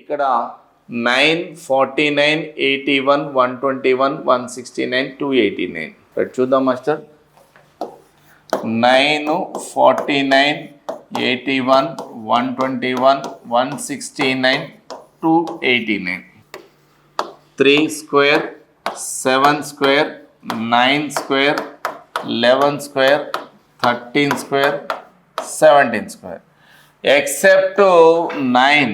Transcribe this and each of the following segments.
ఇక్కడ nine forty nine eighty one one twenty one one sixty nine two eighty nine ఇక్కడ చూద్దాం master nine forty nine eighty one one twenty one one sixty nine two eighty nine three square seven square nine square eleven square thirteen square seventeen square except to 9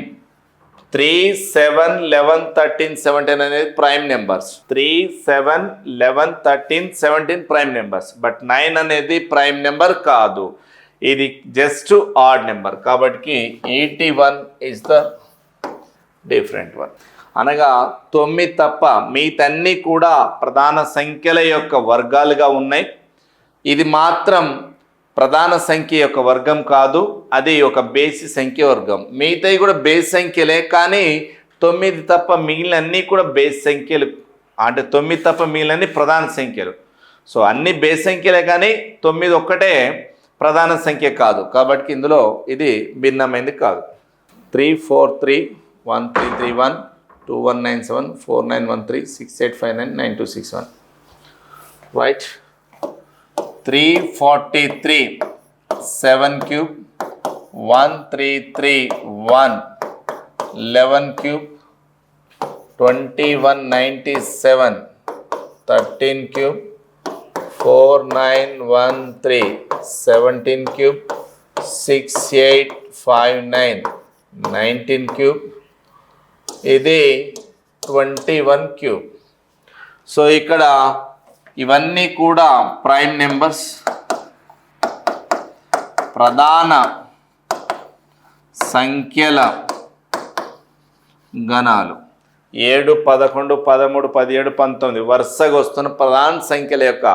three seven eleven thirteen seventeen అనేది prime numbers three seven eleven thirteen seventeen prime numbers but nine అనేది prime number కాదు ఇది just odd number కాబట్టి eighty one is the different one అనగా తొమ్మిది తప్ప మీతన్నీ కూడా ప్రధాన సంఖ్యల యొక్క వర్గాలుగా ఉన్నాయి ఇది మాత్రం ప్రధాన సంఖ్య యొక్క వర్గం కాదు అది ఒక బేసి సంఖ్య వర్గం మిగతాయి కూడా బేస్ సంఖ్యలే కానీ తొమ్మిది తప్ప మిగిలినన్నీ కూడా బేస్ సంఖ్యలు అంటే తొమ్మిది తప్ప మిగిలిన ప్రధాన సంఖ్యలు సో అన్ని బేస్ సంఖ్యలే కానీ తొమ్మిది ఒక్కటే ప్రధాన సంఖ్య కాదు కాబట్టి ఇందులో ఇది భిన్నమైనది కాదు three four three one three three one two one nine seven four nine one three six eight five nine nine two six one right three forty three seven cube one three three one eleven cube twenty one ninety seven thirteen cube four nine one three seventeen cube six eight five nine nineteen cube ఇది twenty one cube so ఇక్కడ ఇవన్నీ కూడా prime numbers ప్రధాన సంఖ్యల గణాలు ఏడు పదకొండు పదమూడు పదిహేడు పంతొమ్మిది వరుసగా వస్తున్న ప్రధాన సంఖ్యల యొక్క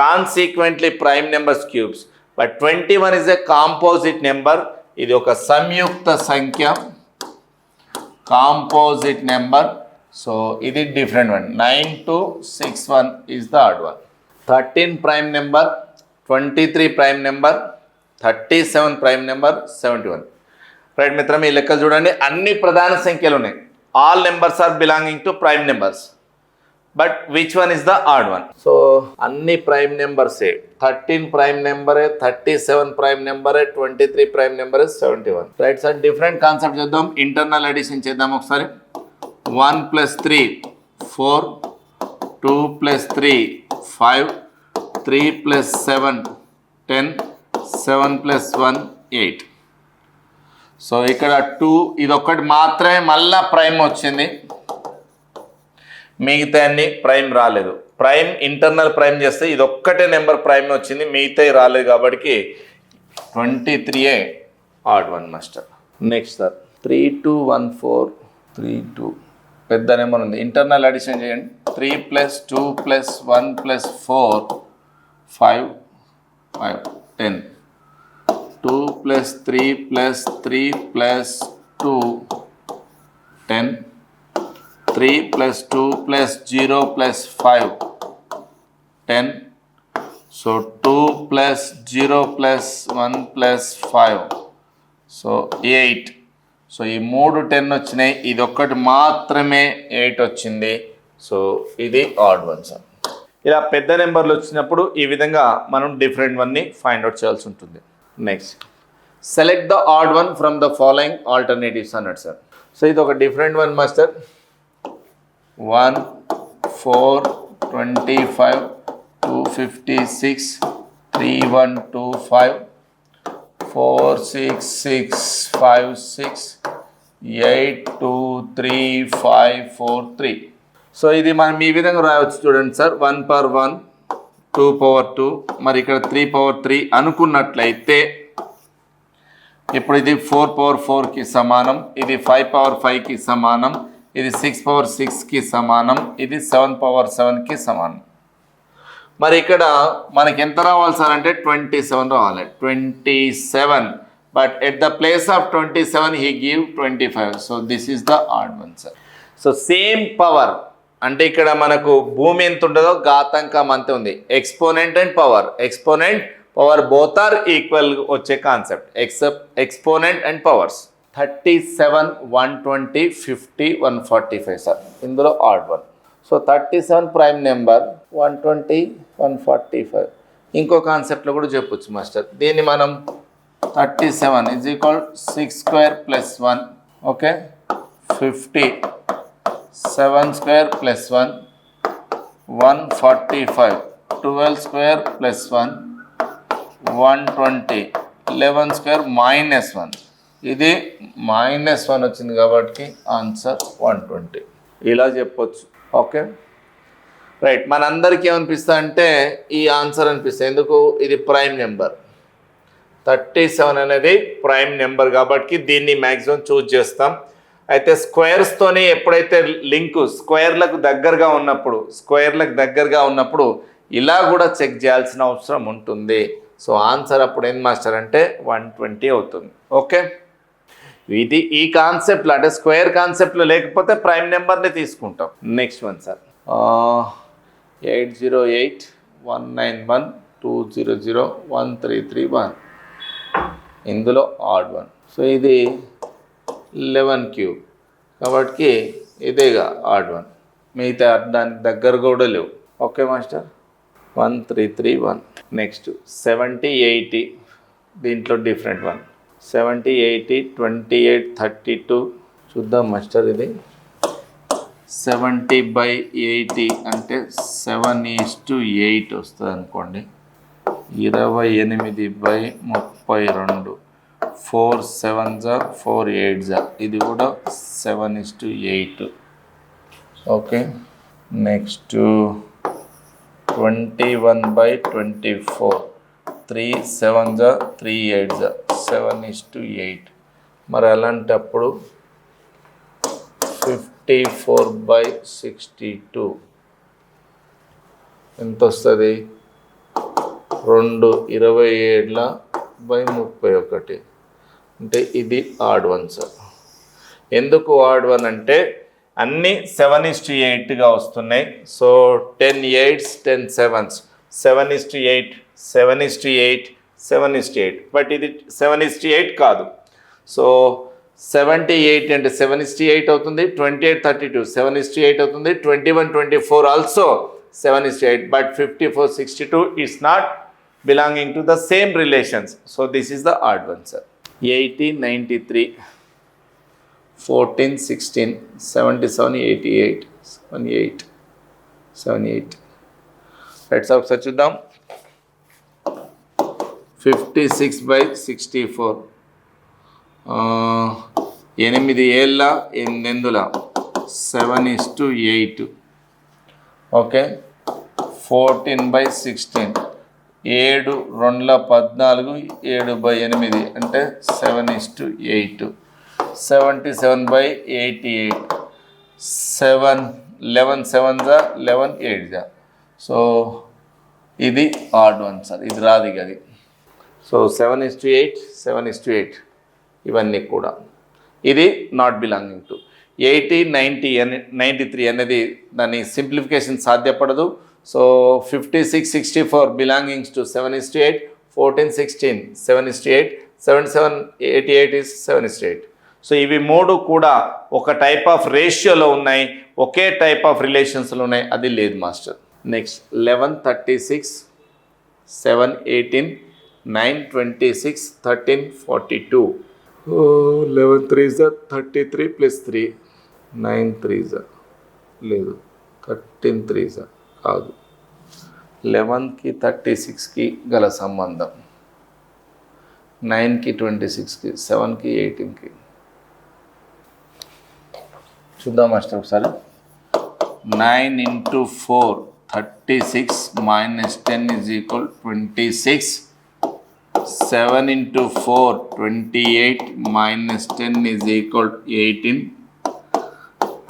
consequently prime numbers cubes but twenty one is a composite number ఇది ఒక సంయుక్త సంఖ్య కాంపోజిట్ నెంబర్ సో ఇది different one nine two six one is the odd one thirteen prime number twenty three prime number thirty seven prime number seventy one right మిత్రం ఈ లెక్కలు చూడండి అన్ని ప్రధాన సంఖ్యలు ఉన్నాయి all numbers are belonging to prime numbers but which one is the odd one so అన్ని prime నెంబర్సే thirteen prime నెంబరే థర్టీ సెవెన్ ప్రైమ్ నెంబరే ట్వంటీ త్రీ ప్రైమ్ నెంబరే seventy one right sir different concept చేద్దాం ఇంటర్నల్ అడిషన్ చేద్దాం ఒకసారి one plus three four two plus three five three plus seven ten seven plus one eight so ఇక్కడ two ఇదొక్కటి మాత్రమే మళ్ళా prime వచ్చింది మిగతా అన్ని ప్రైమ్ రాలేదు ప్రైమ్ ఇంటర్నల్ ప్రైమ్ చేస్తే ఇది ఒక్కటే నెంబర్ ప్రైమ్ వచ్చింది మిగతా రాలేదు కాబట్టి twenty త్రీయే odd one master next sir three two one four three two పెద్ద నెంబర్ ఉంది ఇంటర్నల్ అడిషన్ చేయండి three plus two plus one plus four five five ten two plus three plus three plus two ten three plus two plus zero plus five ten so two plus zero plus one plus five so eight so ఈ మూడు ten వచ్చినాయి ఇది ఒక్కటి మాత్రమే eight వచ్చింది so ఇది odd one sir ఇలా పెద్ద నెంబర్లు వచ్చినప్పుడు ఈ విధంగా మనం డిఫరెంట్ వన్ని ఫైండ్ అవుట్ చేయాల్సి ఉంటుంది next select the odd one from the following alternatives అన్నాడు సార్ సో ఇది ఒక డిఫరెంట్ వన్ మా sir one four twenty five two fifty six three one two five four six six five six eight two three five four three so ఇది మనం ఈ విధంగా రాయవచ్చు చూడండి sir one per one two power two మరి ఇక్కడ three power three అనుకున్నట్లయితే ఇప్పుడు ఇది ఫోర్ పవర్ ఫోర్కి సమానం ఇది ఫైవ్ పవర్ ఫైవ్కి సమానం ఇది సిక్స్ పవర్ సిక్స్కి సమానం ఇది సెవెన్ పవర్ సెవెన్కి సమానం మరి ఇక్కడ మనకి ఎంత రావాలి సార్ అంటే ట్వంటీ సెవెన్ రావాలి twenty seven but but at the place of 27 he gave 25 so this is the odd one sir so same power అంటే ఇక్కడ మనకు భూమి ఎంత ఉంటుందో ఘాతంకం అంతే ఉంది exponent and power exponent power both are equal వచ్చే concept except exponent and powers thirty seven one twenty fifty one forty five sir ఇందులో odd one so thirty seven prime number one twenty one forty five ఇంకో కాన్సెప్ట్లో కూడా చెప్పొచ్చు master దీన్ని మనం thirty seven is equal six square plus one okay fifty seven square plus one one forty five twelve square plus one one twenty eleven square minus one ఇది minus one వచ్చింది కాబట్టి answer one twenty ఇలా చెప్పొచ్చు okay right మనందరికీ ఏమనిపిస్తా అంటే ఈ answer అనిపిస్తుంది ఎందుకు ఇది ప్రైమ్ నెంబర్ థర్టీ సెవెన్ అనేది ప్రైమ్ నెంబర్ కాబట్టి దీన్ని మ్యాక్సిమం చూజ్ చేస్తాం అయితే స్క్వేర్స్తోనే ఎప్పుడైతే లింకు స్క్వేర్లకు దగ్గరగా ఉన్నప్పుడు స్క్వేర్లకు దగ్గరగా ఉన్నప్పుడు ఇలా కూడా చెక్ చేయాల్సిన అవసరం ఉంటుంది సో ఆన్సర్ అప్పుడు ఏం మాస్టర్ అంటే వన్ ట్వంటీ అవుతుంది ఓకే ఇది ఈ కాన్సెప్ట్లో అంటే స్క్వేర్ కాన్సెప్ట్లో లేకపోతే ప్రైమ్ నెంబర్ని తీసుకుంటాం next one sir eight zero eight one nine one two zero zero one three three one ఇందులో ఆడ్ వన్ సో ఇది లెవెన్ క్యూబ్ కాబట్టి ఇదేగా ఆడ్ వన్ మిగతా దానికి దగ్గర కూడా లేవు okay master one three three one next seventy eighty దీంట్లో different one seventy eighty twenty eight thirty two చూద్దాం మాస్టర్ ఇది సెవెంటీ బై ఎయిటీ అంటే సెవెన్ ఈస్ టు ఎయిట్ వస్తుంది అనుకోండి ఇరవై ఎనిమిది బై ముప్పై ముప్పై రెండు ఫోర్ సెవెన్ జార్ ఫోర్ ఎయిట్ జార్ ఇది కూడా seven is to eight okay next twenty one by twenty four three seven జా త్రీ ఎయిట్ జా సెవెన్ ఇస్ టు ఎయిట్ మరి అలాంటప్పుడు fifty four by sixty two ఎంత వస్తుంది రెండు ఇరవై ఏడుల బై ముప్పై ఒకటి అంటే ఇది ఆడ్ వన్ సార్ ఎందుకు ఆడ్ వన్ అంటే అన్నీ సెవెన్ ఇస్టు ఎయిట్గా వస్తున్నాయి so ten eights ten sevens seven is to eight seven is to eight seven is to eight but ఇది సెవెన్ ఇస్టు ఎయిట్ కాదు సో సెవెంటీ ఎయిట్ అంటే seven is to eight అవుతుంది twenty eight thirty two seven is to eight అవుతుంది twenty one twenty four also seven is to eight but fifty four sixty two is not belonging to the same relations. So this is the odd one, sir. 1893, 14, 16, 77, 88, 78, 78. Let's have such a down. 56 by 64. ఎనిమిది ఏళ్ళ ఎనిమిదిందుల seven is to eight okay fourteen by sixteen ఏడు రెండుల పద్నాలుగు ఏడు by ఎనిమిది అంటే seven to eight seventy seven by eighty eight seven eleven seven జా eleven eight జా సో ఇది ఆర్డ్ వన్ సార్ ఇది రాదు ఇక అది so seven is to eight seven is to eight ఇవన్నీ కూడా ఇది not belonging to eighty ninety ninety three అనేది దాని సింప్లిఫికేషన్ సాధ్యపడదు so fifty six sixty four belongings to seven is to eight fourteen sixteen seven is to eight seven seven eighty eight is seven is to eight so ఇవి మూడు కూడా ఒక type of రేషియోలో ఉన్నాయి ఒకే టైప్ ఆఫ్ రిలేషన్స్లో ఉన్నాయి అది లేదు master next eleven thirty six seven eighteen nine twenty six thirteen forty two eleven three జ thirty three plus three nine three జ లేదు థర్టీన్ త్రీ జ కాదు లెవెన్కి థర్టీ సిక్స్కి గల సంబంధం నైన్కి ట్వంటీ సిక్స్కి సెవెన్కి ఎయిటీన్కి చూద్దాం మాస్టర్ ఒకసారి nine into four thirty six minus ten is equal twenty six seven into four twenty eight minus ten is equal eighteen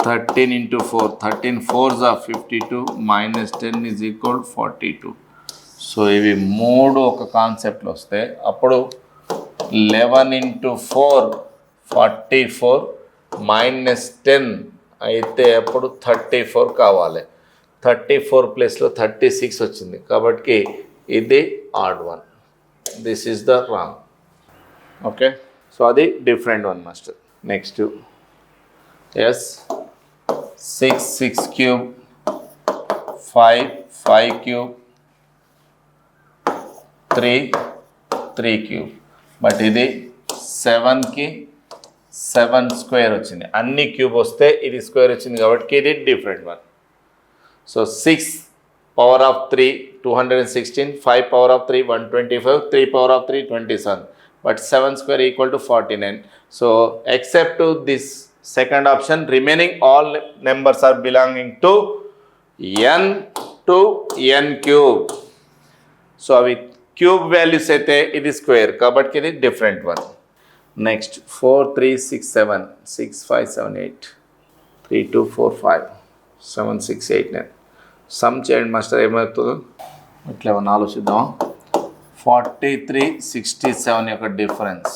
thirteen into four thirteen fours of fifty two minus ten is equal forty two so ఇవి మూడు ఒక కాన్సెప్ట్లు వస్తాయి అప్పుడు eleven into four forty four minus ten అయితే అప్పుడు thirty four కావాలి thirty four ప్లేస్లో థర్టీ సిక్స్ వచ్చింది కాబట్టి ఇది odd one this is the wrong okay so అది different one master next yes six six cube five five cube three three cube but ఇది సెవెన్కి సెవెన్ స్క్వేర్ వచ్చింది అన్ని క్యూబ్ వస్తే ఇది స్క్వేర్ వచ్చింది కాబట్టి ఇది different one so six power of three two hundred and sixteen five power of three one twenty five three power of three twenty seven but seven square equal to forty nine so except this second option remaining all numbers are belonging to n to n cube so అవి cube values అయితే ఇది square కాబట్టి ఇది different one next four three six seven six five seven eight three two four five seven six eight nine sum చేయండి master ఏమవుతుందో ఇట్లా ఏమన్నా ఆలోచిద్దాం ఫార్టీ త్రీ సిక్స్టీ సెవెన్ యొక్క డిఫరెన్స్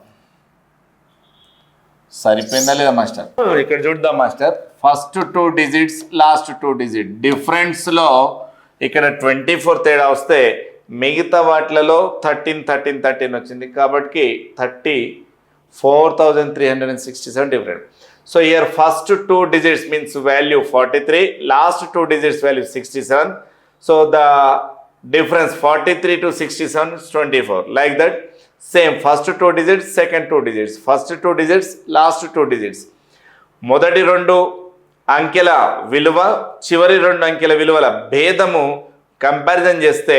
సరిపోయిందా లేదా మాస్టర్ ఇక్కడ చూద్దాం master first two digits last two digit డిఫరెన్స్లో ఇక్కడ ట్వంటీ ఫోర్ తేడా వస్తే మిగతా వాటిలలో థర్టీన్ థర్టీన్ థర్టీన్ వచ్చింది కాబట్టి thirty four thousand three hundred and sixty seven different so here first two digits means value forty three last two digits value sixty seven so the difference forty three to sixty seven twenty four like that same first two digits second two digits first two digits last two digits మొదటి రెండు అంకెల విలువ చివరి రెండు అంకెల విలువల భేదము comparison చేస్తే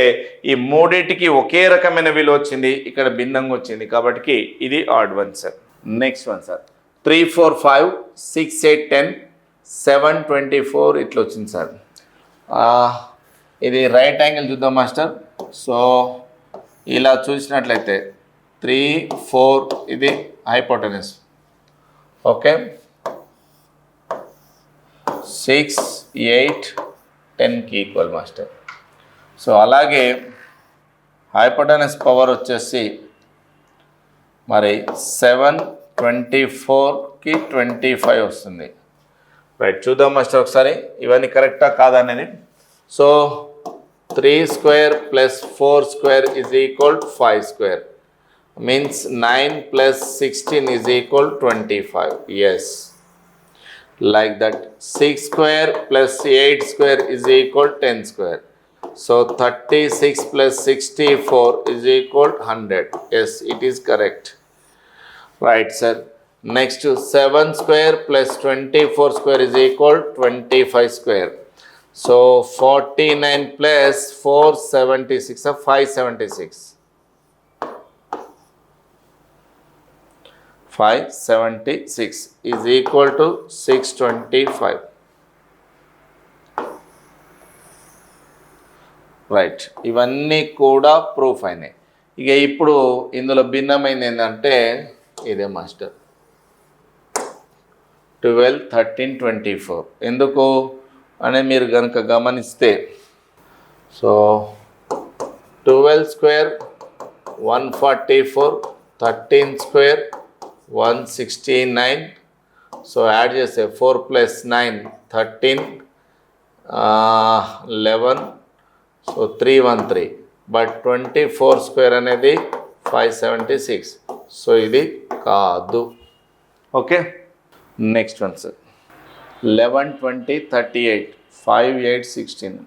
ఈ మూడింటికి ఒకే రకమైన విలువ వచ్చింది ఇక్కడ భిన్నంగా వచ్చింది కాబట్టి ఇది odd one sir next one sir three four five six eight ten seven twenty four ఇట్లా వచ్చింది సార్ ఇది రైట్ యాంగిల్ చూద్దాం మాస్టర్ సో ఇలా చూసినట్లయితే త్రీ ఫోర్ ఇది హైపోటెనస్ ఓకే సిక్స్ ఎయిట్ టెన్కి ఈక్వల్ మాస్టర్ సో అలాగే హైపోటెనస్ పవర్ వచ్చేసి మరి సెవెన్ ట్వంటీ ఫోర్కి ట్వంటీ ఫైవ్ వస్తుంది రైట్ చూద్దాం మాస్టర్ ఒకసారి ఇవన్నీ కరెక్టా కాదనేది so three square plus four square is equal five square means 9 plus 16 is equal 25 yes like that 6 square plus 8 square is equal 10 square so 36 plus 64 is equal 100 yes it is correct right sir next to 7 square plus 24 square is equal 25 square so 49 plus 476 of 576 five seventy six is equal to six twenty five right ఇవన్నీ కూడా proof అయినాయి ఇక ఇప్పుడు ఇందులో భిన్నమైంది ఏంటంటే ఇదే master twelve thirteen twenty four ఎందుకు అని మీరు కనుక గమనిస్తే so twelve square one forty four thirteen square one sixty nine so add చేస్తే four plus nine thirteen eleven so three one three but twenty four square అనేది five seventy six so ఇది కాదు okay next one sir eleven twenty thirty eight five eight sixteen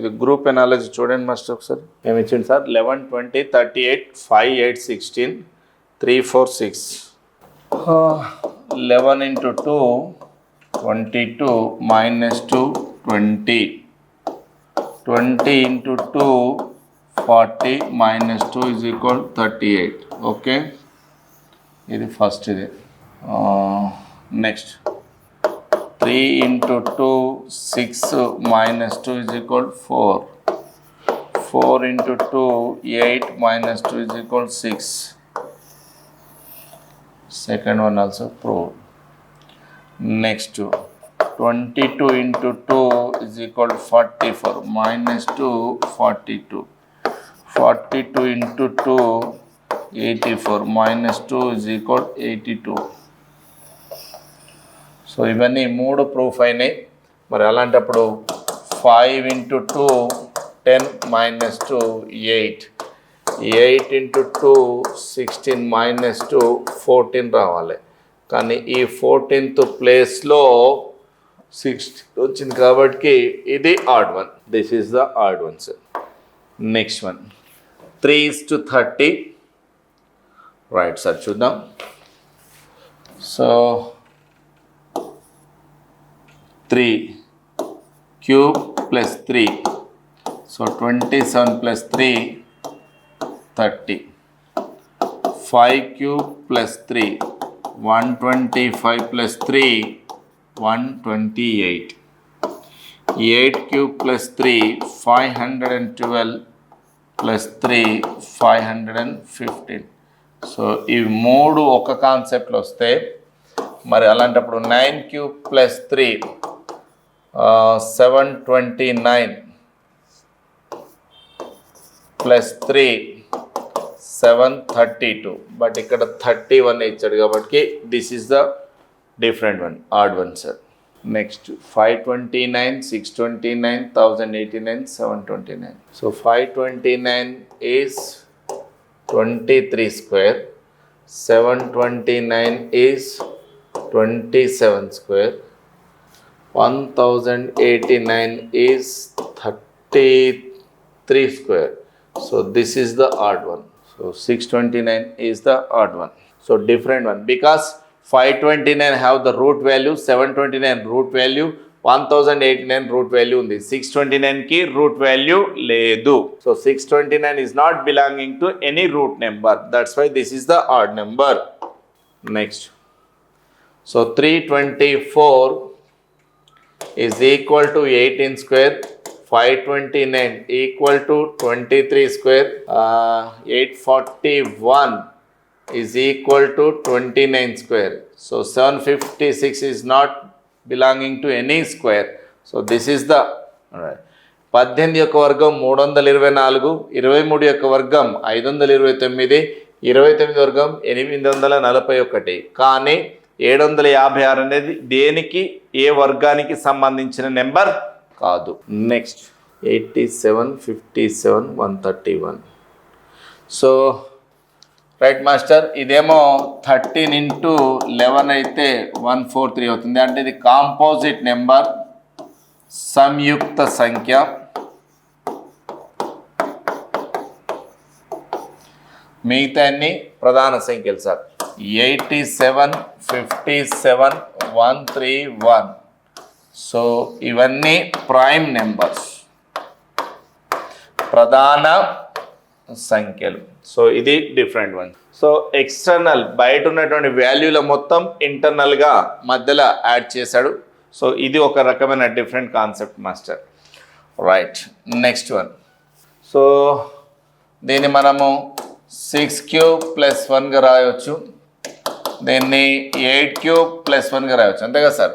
ఇది group analogy చూడండి master ఒకసారి ఏమి ఇచ్చింది sir eleven twenty thirty eight five eight sixteen three four six eleven into two twenty two minus two twenty twenty into two forty minus two is equal thirty eight okay ఇది first ఇది next three into two six minus two is equal four four into two eight minus two is equal six second one also proved. Next 22 into 2 is equal to 44 minus 2 42 42 into 2 84 minus 2 is equal to 82 so ఇవన్నీ మూడు proof అయినాయి మరి అలాంటప్పుడు five into two ten minus two eight eight into two sixteen minus two fourteen రావాలి కానీ ఈ fourteenth ప్లేస్లో sixteen వచ్చింది కాబట్టి ఇది odd one this is the odd one sir next one three is to thirty right sir చూద్దాం so three cube plus three so twenty seven plus three thirty five cube plus three one twenty five plus three one twenty eight eight cube plus three five hundred and twelve plus three five hundred and fifteen so ఇవి మూడు ఒక కాన్సెప్ట్లు వస్తే మరి అలాంటప్పుడు nine cube plus three seven twenty nine plus three seven thirty two but ఇక్కడ thirty one ఇచ్చాడు కాబట్టి this is the different one odd one sir next five twenty nine six twenty nine thousand eighty nine seven twenty nine so five twenty nine is twenty three square seven twenty nine is twenty seven square one thousand eighty nine is thirty three square so this is the odd one So 629 is the odd one. So different one because 529 have the root value, 729 root value, 1089 root value in the 629 key root value ledu. So 629 is not belonging to any root number. That's why this is the odd number. Next. So 324 is equal to 18 square five twenty nine equal to twenty three square eight forty one is equal to twenty nine square so seven fifty six is not belonging to any square so this is the పద్దెనిమిది యొక్క వర్గం మూడు వందల ఇరవై నాలుగు ఇరవై మూడు యొక్క వర్గం ఐదు వందల ఇరవై తొమ్మిది ఇరవై తొమ్మిది వర్గం ఎనిమిది వందల నలభై ఒకటి కానీ ఏడు వందల యాభై ఆరు అనేది దేనికి ఏ వర్గానికి సంబంధించిన నెంబర్ కాదు next eighty seven fifty seven one thirty one so right master ఇదేమో థర్టీన్ ఇంటూ లెవెన్ అయితే వన్ ఫోర్ త్రీ అవుతుంది అంటే ఇది కాంపోజిట్ నెంబర్ సంయుక్త సంఖ్య మిగతా అన్ని ప్రధాన సంఖ్యలు sir eighty seven fifty seven one three one so ఇవన్నీ ప్రైమ్ నెంబర్స్ ప్రధాన సంఖ్యలు సో ఇది డిఫరెంట్ వన్ సో ఎక్స్టర్నల్ బయట ఉన్నటువంటి వాల్యూల మొత్తం ఇంటర్నల్గా మధ్యలో యాడ్ చేశాడు సో ఇది ఒక రకమైన different concept master right next one so దీన్ని మనము సిక్స్ క్యూబ్ ప్లస్ వన్గా రాయవచ్చు దీన్ని ఎయిట్ క్యూబ్ ప్లస్ వన్గా రాయవచ్చు అంతే కదా సార్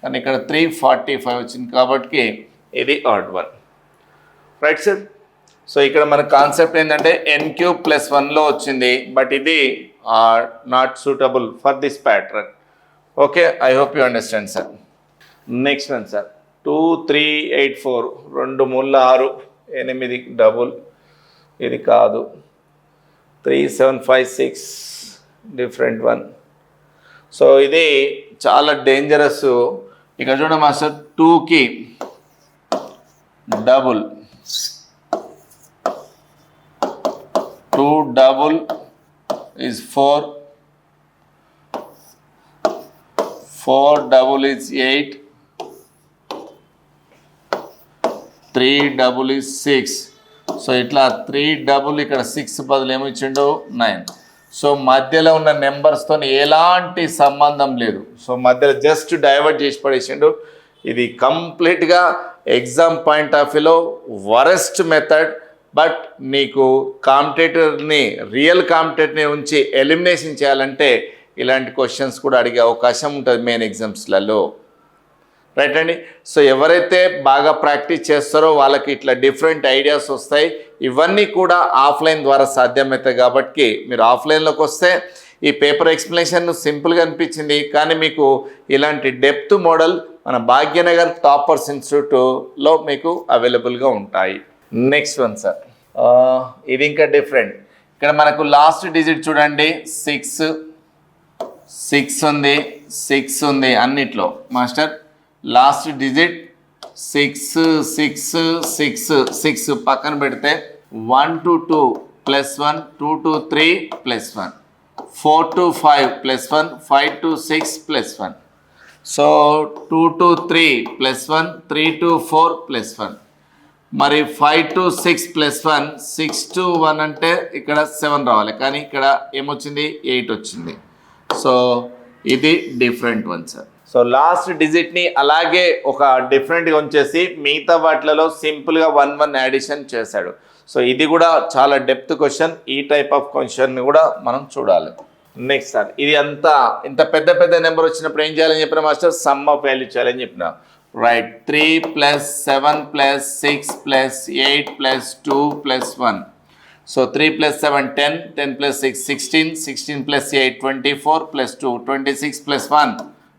కానీ ఇక్కడ త్రీ ఫార్టీ ఫైవ్ వచ్చింది కాబట్టి ఇది odd one right sir so ఇక్కడ మన కాన్సెప్ట్ ఏంటంటే ఎన్ క్యూబ్ ప్లస్ వన్లో వచ్చింది బట్ ఇది not suitable for this pattern okay I hope you understand sir next one sir two three eight four రెండు మూల ఆరు ఎనిమిది డబుల్ ఇది కాదు three seven five six different one so ఇది చాలా డేంజరస్ ఇక్కడ చూడండి మాస్టర్ టూకి double two double is four four double is eight three double is six so ఇట్లా త్రీ డబుల్ ఇక్కడ సిక్స్ బదులు ఏమి ఇచ్చిండు నైన్ సో మధ్యలో ఉన్న నెంబర్స్తో ఎలాంటి సంబంధం లేదు సో మధ్యలో జస్ట్ డైవర్ట్ చేసి పడేసిండు ఇది కంప్లీట్గా ఎగ్జామ్ పాయింట్ ఆఫ్ వ్యూలో వరెస్ట్ మెథడ్ బట్ నీకు కాంపిటేటర్ని రియల్ కాంపిటేటర్ని ఉంచి ఎలిమినేషన్ చేయాలంటే ఇలాంటి క్వశ్చన్స్ కూడా అడిగే అవకాశం ఉంటుంది మెయిన్ ఎగ్జామ్స్లలో రైట్ అండి సో ఎవరైతే బాగా ప్రాక్టీస్ చేస్తారో వాళ్ళకి ఇట్లా డిఫరెంట్ ఐడియాస్ వస్తాయి ఇవన్నీ కూడా ఆఫ్లైన్ ద్వారా సాధ్యమవుతాయి కాబట్టి మీరు ఆఫ్లైన్లోకి వస్తే ఈ పేపర్ ఎక్స్ప్లెనేషన్ సింపుల్గా అనిపించింది కానీ మీకు ఇలాంటి డెప్త్ మోడల్ మన భాగ్యనగర్ టాపర్స్ ఇన్స్టిట్యూట్లో మీకు అవైలబుల్గా ఉంటాయి నెక్స్ట్ వన్ సార్ ఇది ఇంకా డిఫరెంట్ ఇక్కడ మనకు లాస్ట్ డిజిట్ చూడండి సిక్స్ సిక్స్ ఉంది సిక్స్ ఉంది అన్నిట్లో master last digit six six six six పక్కన పెడితే one to two plus one two to three plus one four to five plus one five to six plus one so two to three plus one three to four plus one మరి five to six plus one six to one అంటే ఇక్కడ seven రావాలి కానీ ఇక్కడ ఏమొచ్చింది eight వచ్చింది so ఇది different one sir so last డిజిట్ని అలాగే ఒక డిఫరెంట్గా ఉంచేసి మిగతా వాటిలలో సింపుల్గా వన్ వన్ యాడిషన్ చేశాడు సో ఇది కూడా చాలా డెప్త్ క్వశ్చన్ ఈ టైప్ ఆఫ్ క్వశ్చన్ని కూడా మనం చూడాలి నెక్స్ట్ సార్ ఇది అంతా ఇంత పెద్ద పెద్ద నెంబర్ వచ్చినప్పుడు ఏం చేయాలని చెప్పిన మాస్టర్ సమ్ ఆఫ్ వాల్యూ చేయాలని చెప్పిన right three plus seven plus six plus eight plus two plus one so three plus seven ten ten plus six sixteen sixteen plus eight twenty four plus two twenty six plus one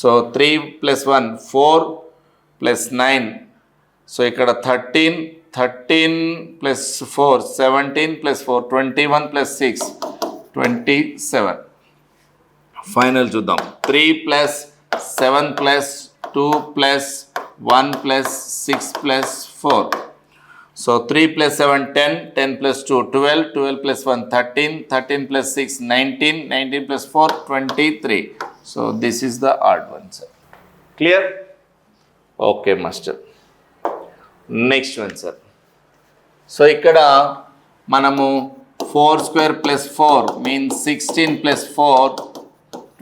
so three plus one four plus nine so ఇక్కడ thirteen thirteen plus four seventeen plus four twenty one plus six twenty seven final చూద్దాం three plus seven plus two plus one plus six plus four so three plus seven ten ten plus two twelve twelve plus one thirteen thirteen plus six nineteen nineteen plus four twenty three So this is the odd one, sir. Clear? Okay, master. Next one, sir. So ikkada manamu 4 square plus 4 means 16 plus 4,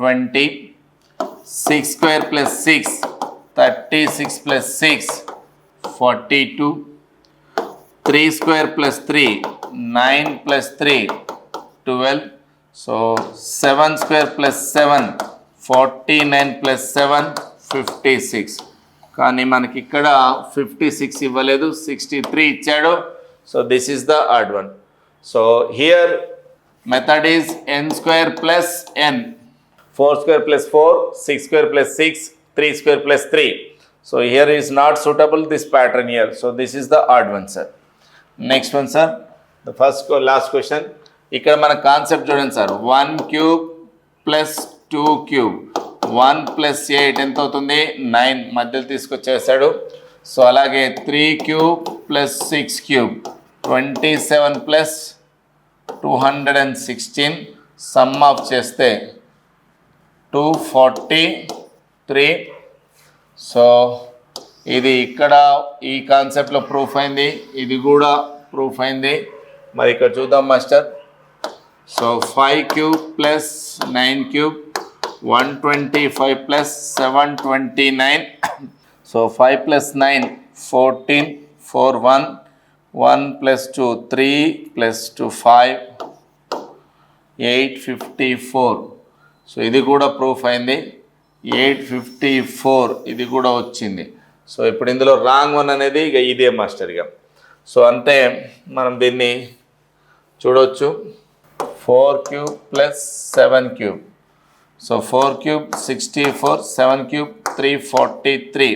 20. 6 square plus 6, 36 plus 6, 42. 3 square plus 3, 9 plus 3, 12. So 7 square plus 7, forty nine plus seven fifty six కానీ మనకి ఇక్కడ fifty six ఇవ్వలేదు sixty three ఇచ్చాడు so this is the odd one so here method is n square plus n four square plus four six square plus six three square plus three so here is not suitable this pattern here so this is the odd one sir next one sir the first last question ఇక్కడ మన concept చూడండి sir one cube plus two cube one plus eight ఎంత అవుతుంది nine మధ్యలో తీసుకొచ్చేసాడు so అలాగే three cube plus six cube twenty seven plus two hundred and sixteen sum of చేస్తే two forty three so ఇది ఇక్కడ ఈ కాన్సెప్ట్లో ప్రూఫ్ అయింది ఇది కూడా ప్రూఫ్ అయింది మరి ఇక్కడ చూద్దాం master so five cube plus nine cube one twenty five plus seven twenty nine so five plus nine fourteen four one one plus two three plus two five eight fifty four so ఇది కూడా proof అయింది eight fifty four ఇది కూడా వచ్చింది so ఇప్పుడు ఇందులో wrong one అనేది ఇక ఇదే మాస్టర్ ఇక సో అంటే మనం దీన్ని చూడవచ్చు four cube plus seven cube so four cube sixty four seven cube three forty three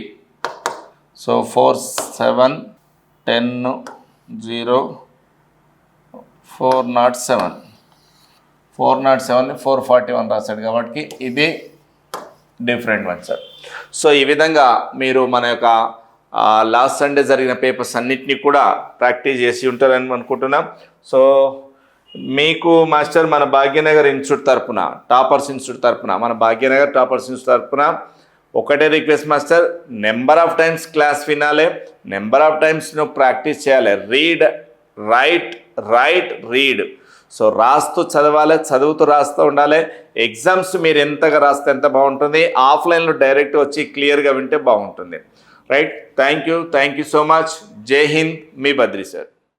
so four seven ten zero four naught seven four naught seven four forty one రాశాడు కాబట్టి ఇది different one sir so ఈ విధంగా మీరు మన యొక్క last Sunday జరిగిన papers అన్నిటినీ కూడా ప్రాక్టీస్ చేసి ఉంటారని అనుకుంటున్నాం సో మీకు మాస్టర్ మన భాగ్యనగర్ ఇన్స్టిట్యూట్ తరపున టాపర్స్ ఇన్స్టిట్యూట్ తరపున మన భాగ్యనగర్ టాపర్స్ ఇన్స్టిట్యూట్ తరపున ఒకటే request master number of times class వినాలి నెంబర్ ఆఫ్ టైమ్స్ నువ్వు ప్రాక్టీస్ చేయాలి read write write read so రాస్తూ చదవాలి చదువుతూ రాస్తూ ఉండాలి ఎగ్జామ్స్ మీరు ఎంతగా రాస్తే ఎంత బాగుంటుంది ఆఫ్లైన్లో డైరెక్ట్ వచ్చి క్లియర్గా వింటే బాగుంటుంది right thank you thank you so much జై హింద్ మీ బద్రి సార్